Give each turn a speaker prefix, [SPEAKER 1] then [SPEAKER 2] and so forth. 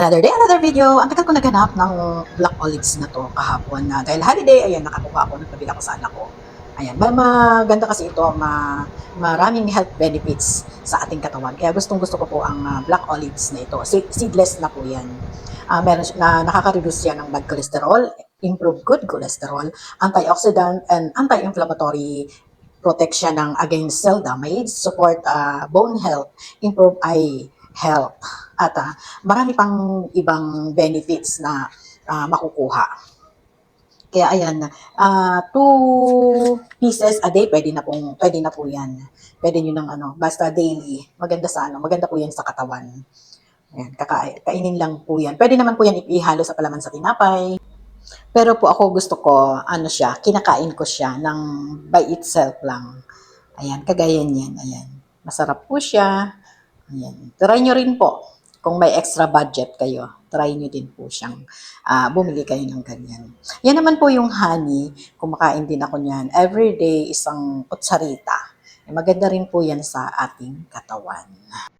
[SPEAKER 1] Another day, another video. Ang tagal ko naghanap ng black olives na to kahapon na dahil holiday, ayan, nakakuha ako, nagpabila ko sa anak ko. Ayan, ma- maganda kasi ito, ma maraming health benefits sa ating katawan. Kaya gustong gusto ko po ang ah, black olives na ito. Se- Seedless na po yan. Ah, meron na nakaka-reduce yan ng bad cholesterol, improve good cholesterol, antioxidant, and anti-inflammatory protection ng against cell damage, support ah, bone health, improve eye health, at ah, marami pang ibang benefits na ah, makukuha. Kaya ayan, ah two pieces a day, pwede na pong, pwede na po yan. Pwede nyo ng ano, basta daily. Maganda sa ano, maganda po yan sa katawan. Ayan, kaka- kainin lang po yan. Pwede naman po yan ihalo sa palaman sa tinapay. Pero po ako gusto ko, ano siya, kinakain ko siya ng by itself lang. Ayan, kagaya niyan, ayan. Masarap po siya. Ayan. Try nyo rin po. Kung may extra budget kayo, try nyo din po siyang ah, bumili kayo ng ganyan. Yan naman po yung honey. Kumakain din ako niyan. Every day, isang kutsarita. Maganda rin po yan sa ating katawan.